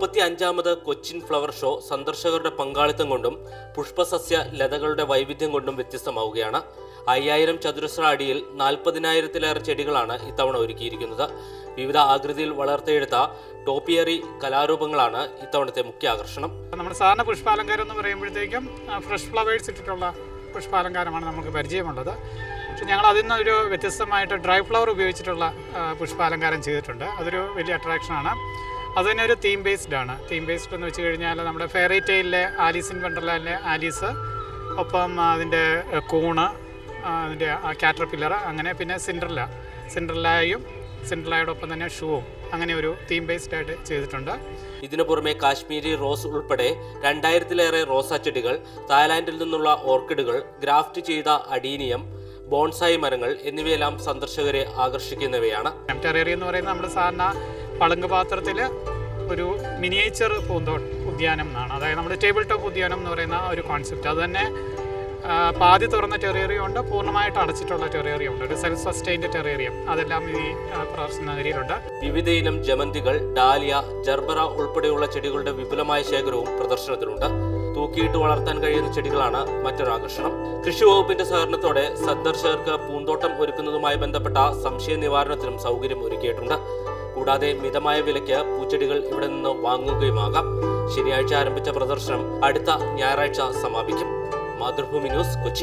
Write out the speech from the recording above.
മുപ്പത്തി അഞ്ചാമത് Cochin flower show സന്ദർശകരുടെ പങ്കാളിത്തം കൊണ്ടും പുഷ്പസസ്യ ലതകളുടെ വൈവിധ്യം കൊണ്ടും വ്യത്യസ്തമാവുകയാണ്. അയ്യായിരം ചതുരശ്ര അടിയിൽ നാൽപ്പതിനായിരത്തിലേറെ ചെടികളാണ് ഇത്തവണ ഒരുക്കിയിരിക്കുന്നത്. വിവിധ ആകൃതിയിൽ വളർത്തിയെടുത്ത ടോപ്പിയറി കലാരൂപങ്ങളാണ് ഇത്തവണത്തെ മുഖ്യ ആകർഷണം നമ്മുടെ സാധാരണ പുഷ്പാലങ്കാരം എന്ന് പറയുമ്പോഴത്തേക്കും ഫ്രഷ് ഫ്ലവേഴ്സ് ഇട്ടിട്ടുള്ള പുഷ്പാലങ്കാരമാണ് നമുക്ക് പരിചയമുള്ളത്. പക്ഷെ ഞങ്ങൾ അതിൽ നിന്നൊരു വ്യത്യസ്തമായിട്ട് ഡ്രൈ ഫ്ലവർ ഉപയോഗിച്ചിട്ടുള്ള പുഷ്പാലങ്കാരം ചെയ്തിട്ടുണ്ട്. അതൊരു വലിയ അട്രാക്ഷനാണ് അത് തന്നെ ഒരു തീം ബേസ്ഡ് ആണ്. തീം ബേസ്ഡ് എന്ന് വെച്ച് കഴിഞ്ഞാൽ നമ്മുടെ ഫെയറി ടെയിലിലെ ആലീസ് ഇൻ വണ്ടർലാൻഡിലെ ആലീസ് ഒപ്പം അതിന്റെ കൂണ് അതിന്റെ കാറ്റർ പില്ലർ അങ്ങനെ പിന്നെ സിൻഡർല സിൻഡർലായും സിൻഡർലായോടൊപ്പം തന്നെ ഷൂവും അങ്ങനെ ഒരു തീം ബേസ്ഡ് ആയിട്ട് ചെയ്തിട്ടുണ്ട്. ഇതിനു പുറമെ കാശ്മീരി റോസ് ഉൾപ്പെടെ രണ്ടായിരത്തിലേറെ റോസാ ചെടികൾ തായ്ലാന്റിൽ നിന്നുള്ള ഓർക്കിഡുകൾ ഗ്രാഫ്റ്റ് ചെയ്ത അഡീനിയം ബോൺസായി മരങ്ങൾ എന്നിവയെല്ലാം സന്ദർശകരെ ആകർഷിക്കുന്നവയാണ്. ടെറേറിയം എന്ന് പറയുന്നത് നമ്മുടെ സാധാരണ പളുങ്ക് പാത്രത്തിൽ ഒരു മിനിയേച്ചർ പൂന്തോ ഉദ്യാനം എന്നാണ്. അതായത് നമ്മുടെ ടേബിൾ ടോപ്പ് ഉദ്യാനം എന്ന് പറയുന്ന ഒരു കോൺസെപ്റ്റ് അത് തന്നെ പാതി തുറന്ന ടെറേറിയം ഉണ്ട് പൂർണമായിട്ട് അടച്ചിട്ടുള്ള ടെറേറിയം ഉണ്ട്. ഒരു സെൽഫ് സസ്റ്റൈൻഡ് ടെറേറിയം. അതെല്ലാം ഈ ആ, നഗരിയിലുണ്ട്. വിവിധയിനം ജമന്തികൾ ഡാലിയ ജർബറ ഉൾപ്പെടെയുള്ള ചെടികളുടെ വിപുലമായ ശേഖരവും പ്രദർശനത്തിലുണ്ട്. തൂക്കിയിട്ട് വളർത്താൻ കഴിയുന്ന ചെടികളാണ് മറ്റൊരു ആകർഷണം. കൃഷി വകുപ്പിന്റെ സഹകരണത്തോടെ സന്ദർശകർക്ക് പൂന്തോട്ടം ഒരുക്കുന്നതുമായി ബന്ധപ്പെട്ട സംശയ നിവാരണത്തിനും സൗകര്യം ഒരുക്കിയിട്ടുണ്ട്. കൂടാതെ മിതമായ വിലയ്ക്ക് പൂച്ചെടികൾ ഇവിടെ നിന്ന് വാങ്ങുകയുമാകാം. ശനിയാഴ്ച ആരംഭിച്ച പ്രദർശനം അടുത്ത ഞായറാഴ്ച സമാപിക്കും. മാതൃഭൂമി ന്യൂസ് കൊച്ചി.